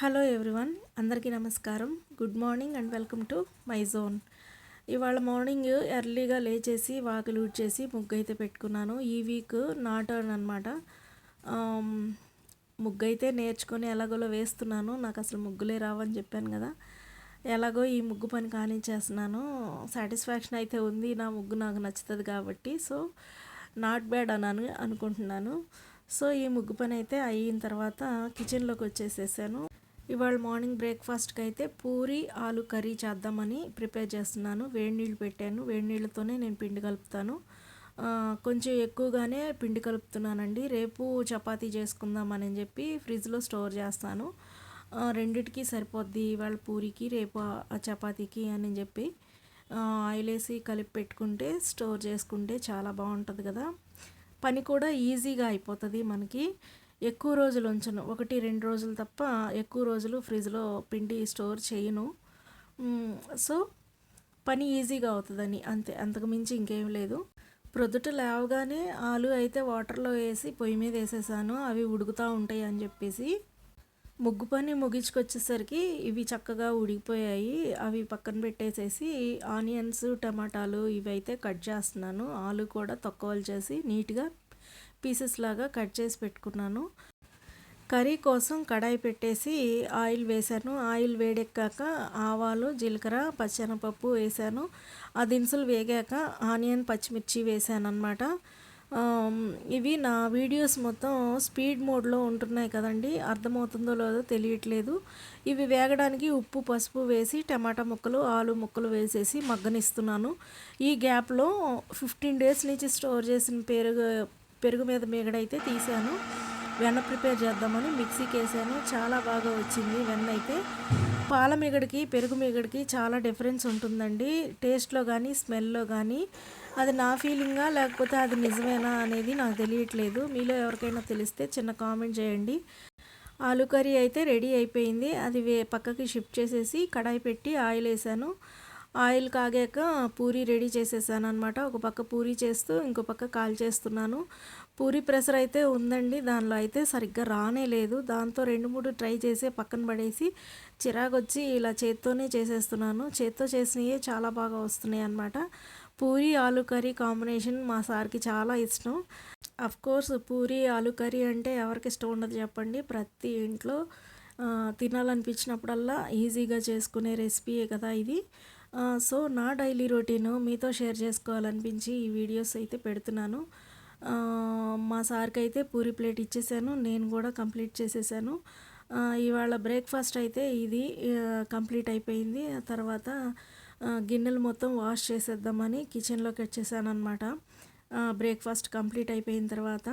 Hello everyone అందరికీ నమస్కారం. Good morning and welcome to my zone. ఇవాళ మార్నింగ్ ఎర్లీగా లేచేసి వాకిలు చేసి ముగ్గు అయితే పెట్టుకున్నాను. ఈ వీక్ నాట్ అనమాట ముగ్గు అయితే నేర్చుకొని ఎలాగోలో వేస్తున్నాను. నాకు అసలు ముగ్గులే రావని చెప్పాను కదా. ఎలాగో ఈ ముగ్గు పని కానిచ్చేస్తున్నాను. సాటిస్ఫాక్షన్ అయితే ఉంది. నా ముగ్గు నాకు నచ్చుతుంది కాబట్టి సో నాట్ బ్యాడ్ అని అనుకుంటున్నాను. సో ఈ ముగ్గు పని అయితే అయిన తర్వాత కిచెన్లోకి వచ్చేసేసాను. ఇవాళ మార్నింగ్ బ్రేక్ఫాస్ట్కి అయితే పూరి ఆలు కర్రీ చేద్దామని ప్రిపేర్ చేస్తున్నాను. వేడి నీళ్ళు పెట్టాను. వేడి నీళ్ళతోనే నేను పిండి కలుపుతాను. కొంచెం ఎక్కువగానే పిండి కలుపుతున్నానండి. రేపు చపాతీ చేసుకుందామని చెప్పి ఫ్రిడ్జ్లో స్టోర్ చేస్తాను. రెండిటికి సరిపోద్ది ఇవాళ పూరికి రేపు చపాతీకి అని చెప్పి. ఆయిల్ వేసి కలిపి పెట్టుకుంటే స్టోర్ చేసుకుంటే చాలా బాగుంటుంది కదా. పని కూడా ఈజీగా అయిపోతుంది మనకి. ఎక్కువ రోజులు ఉంచను. ఒకటి రెండు రోజులు తప్ప ఎక్కువ రోజులు ఫ్రిడ్జ్లో పిండి స్టోర్ చేయను. సో పని ఈజీగా అవుతుందని అంతే. అంతకుమించి ఇంకేం లేదు. ప్రొద్దుట లేవగానే ఆలు అయితే వాటర్లో వేసి పొయ్యి మీద వేసేసాను. అవి ఉడుకుతూ ఉంటాయి అని చెప్పేసి. ముగ్గు పని ముగించుకొచ్చేసరికి ఇవి చక్కగా ఉడికిపోయాయి. అవి పక్కన పెట్టేసేసి ఆనియన్స్ టమాటాలు ఇవి అయితే కట్ చేస్తున్నాను. ఆలు కూడా తక్కువలు చేసి నీట్గా పీసెస్ లాగా కట్ చేసి పెట్టుకున్నాను. కర్రీ కోసం కడాయి పెట్టేసి ఆయిల్ వేశాను. ఆయిల్ వేడెక్కాక ఆవాలు జీలకర్ర పచ్చెనపప్పు వేశాను. ఆ దినుసులు వేగాక ఆనియన్ పచ్చిమిర్చి వేసాను అనమాట ఇవి నా వీడియోస్ మొత్తం స్పీడ్ మోడ్లో ఉంటున్నాయి కదండి. అర్థమవుతుందో లేదో తెలియట్లేదు. ఇవి వేగడానికి ఉప్పు పసుపు వేసి టమాటా ముక్కలు ఆలు ముక్కలు వేసేసి మగ్గనిస్తున్నాను. ఈ గ్యాప్లో ఫిఫ్టీన్ డేస్ నుంచి స్టోర్ చేసిన పెరుగు పెరుగు మీద మీగడైతే తీసాను వెన్న ప్రిపేర్ చేద్దామని మిక్సీకి వేసాను చాలా బాగా వచ్చింది వెన్న అయితే. పాల మిగడికి పెరుగు మిగడికి చాలా డిఫరెన్స్ ఉంటుందండి. టేస్ట్లో కానీ స్మెల్లో కానీ అది నా ఫీలింగా లేకపోతే అది నిజమేనా అనేది నాకు తెలియట్లేదు. మీలో ఎవరికైనా తెలిస్తే చిన్న కామెంట్ చేయండి. ఆలు కర్రీ అయితే రెడీ అయిపోయింది. అది పక్కకి షిఫ్ట్ చేసేసి కడాయి పెట్టి ఆయిల్ వేసాను ఆయిల్ కాగాక పూరి రెడీ చేసేసాను అనమాట ఒక పక్క పూరీ చేస్తూ ఇంకో పక్క కాల్ చేస్తున్నాను. పూరి ప్రెషర్ అయితే ఉందండి. దానిలో అయితే సరిగ్గా రానే లేదు. దాంతో రెండు మూడు ట్రై చేసి పక్కన పడేసి చిరాకొచ్చి ఇలా చేత్తోనే చేసేస్తున్నాను. చేత్తో చేసినవి చాలా బాగా వస్తున్నాయి అనమాట పూరి ఆలు కర్రీ కాంబినేషన్ మా సార్కి చాలా ఇష్టం. అఫ్ కోర్స్ పూరి ఆలు కర్రీ అంటే ఎవరికి ఇష్టం ఉండదు చెప్పండి. ప్రతి ఇంట్లో తినాలనిపించినప్పుడల్లా ఈజీగా చేసుకునే రెసిపీయే కదా ఇది. సో నా డైలీ రొటీన్ మీతో షేర్ చేసుకోవాలనిపించి ఈ వీడియోస్ అయితే పెడుతున్నాను. మా సార్కి అయితే పూరి ప్లేట్ ఇచ్చేసాను నేను కూడా కంప్లీట్ చేసేసాను. ఇవాళ బ్రేక్ఫాస్ట్ అయితే ఇది కంప్లీట్ అయిపోయింది. తర్వాత గిన్నెలు మొత్తం వాష్ చేసేద్దామని కిచెన్లోకి వచ్చేసానమాట బ్రేక్ఫాస్ట్ కంప్లీట్ అయిపోయిన తర్వాత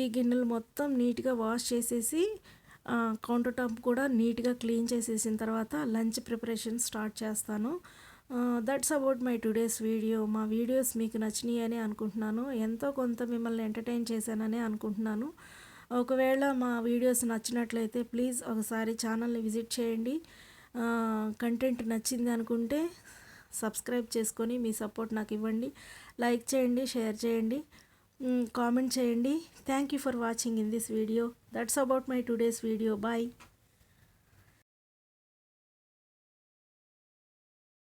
ఈ గిన్నెలు మొత్తం నీట్గా వాష్ చేసేసి కౌంటర్ టాప్ కూడా నీట్గా క్లీన్ చేసేసిన తర్వాత లంచ్ ప్రిపరేషన్ స్టార్ట్ చేస్తాను. That's about my today's video మా వీడియోస్ మీకు నచ్చినాయి అని అనుకుంటున్నాను. ఎంతో కొంత మిమ్మల్ని ఎంటర్టైన్ చేశానని అనుకుంటున్నాను. ఒకవేళ మా వీడియోస్ నచ్చినట్లయితే ప్లీజ్ ఒకసారి ఛానల్ని విజిట్ చేయండి. కంటెంట్ నచ్చింది అనుకుంటే సబ్స్క్రైబ్ చేసుకొని మీ సపోర్ట్ నాకు ఇవ్వండి. లైక్ చేయండి షేర్ చేయండి. కామెంట్ చేయండి. Thank you for watching in this video that's about my today's video bye